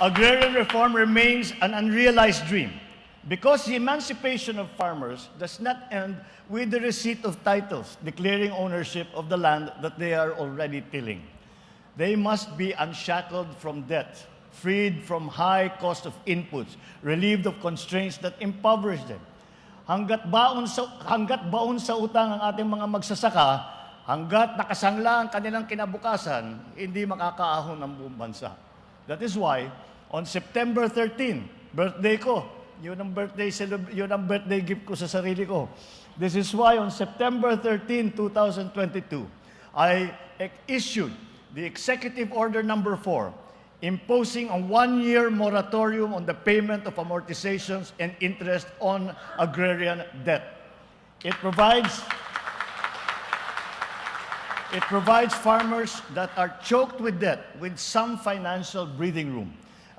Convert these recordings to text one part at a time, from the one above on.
agrarian reform remains an unrealized dream because the emancipation of farmers does not end with the receipt of titles declaring ownership of the land that they are already tilling. They must be unshackled from debt, freed from high cost of inputs, relieved of constraints that impoverish them. Hanggat baon sa hanggat baon sa utang ang ating mga magsasaka, hanggat nakasangla ang kanilang kinabukasan, hindi makakaahon ang buong bansa. That is why on September 13, birthday ko, yun ang birthday yun ang birthday gift ko sa sarili ko. This is why on September 13, 2022, I issued the Executive Order Number 4, imposing a one-year moratorium on the payment of amortizations and interest on agrarian debt. It provides it provides farmers that are choked with debt with some financial breathing room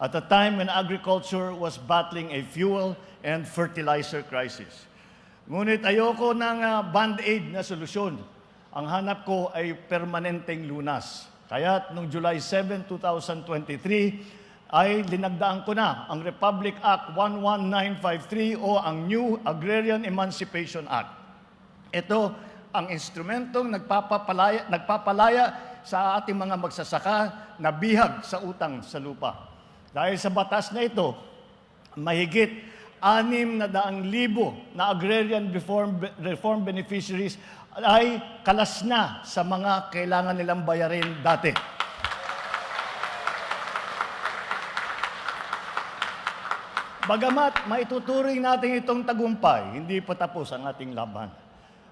at a time when agriculture was battling a fuel and fertilizer crisis. Ngunit ayoko ng ah, band-aid na solusyon. Ang hanap ko ay permanenteng lunas. Kaya noong July 7, 2023, ay linagdaan ko na ang Republic Act 11953 o ang New Agrarian Emancipation Act. Ito ang instrumentong nagpapalaya, nagpapalaya sa ating mga magsasaka na bihag sa utang sa lupa. Dahil sa batas na ito, mahigit anim na daang libo na agrarian reform, reform beneficiaries ay kalas na sa mga kailangan nilang bayarin dati. Bagamat maituturing natin itong tagumpay, hindi pa tapos ang ating laban.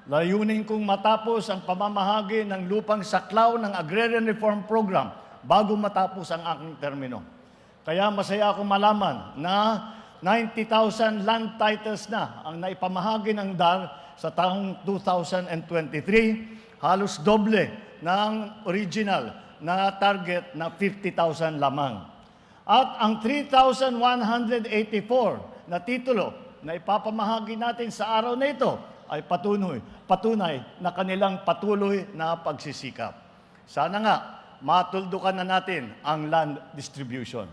Layunin kong matapos ang pamamahagi ng lupang saklaw ng Agrarian Reform Program bago matapos ang aking termino. Kaya masaya akong malaman na 90,000 land titles na ang naipamahagi ng DAR sa taong 2023, halos doble ng original na target na 50,000 lamang. At ang 3,184 na titulo na ipapamahagi natin sa araw na ito ay patunay, patunay na kanilang patuloy na pagsisikap. Sana nga, matuldukan na natin ang land distribution.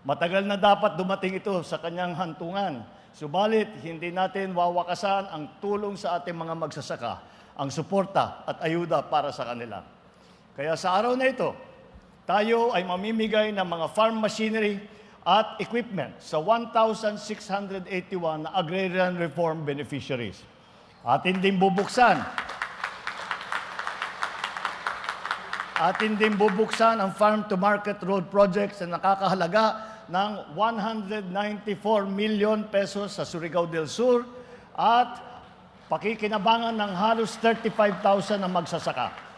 Matagal na dapat dumating ito sa kanyang hantungan. Subalit, hindi natin wawakasan ang tulong sa ating mga magsasaka, ang suporta at ayuda para sa kanila. Kaya sa araw na ito, tayo ay mamimigay ng mga farm machinery at equipment sa 1,681 na agrarian reform beneficiaries. Atin din bubuksan Atin din bubuksan ang farm-to-market road projects na nakakahalaga ng 194 million pesos sa Surigao del Sur at pakikinabangan ng halos 35,000 na magsasaka.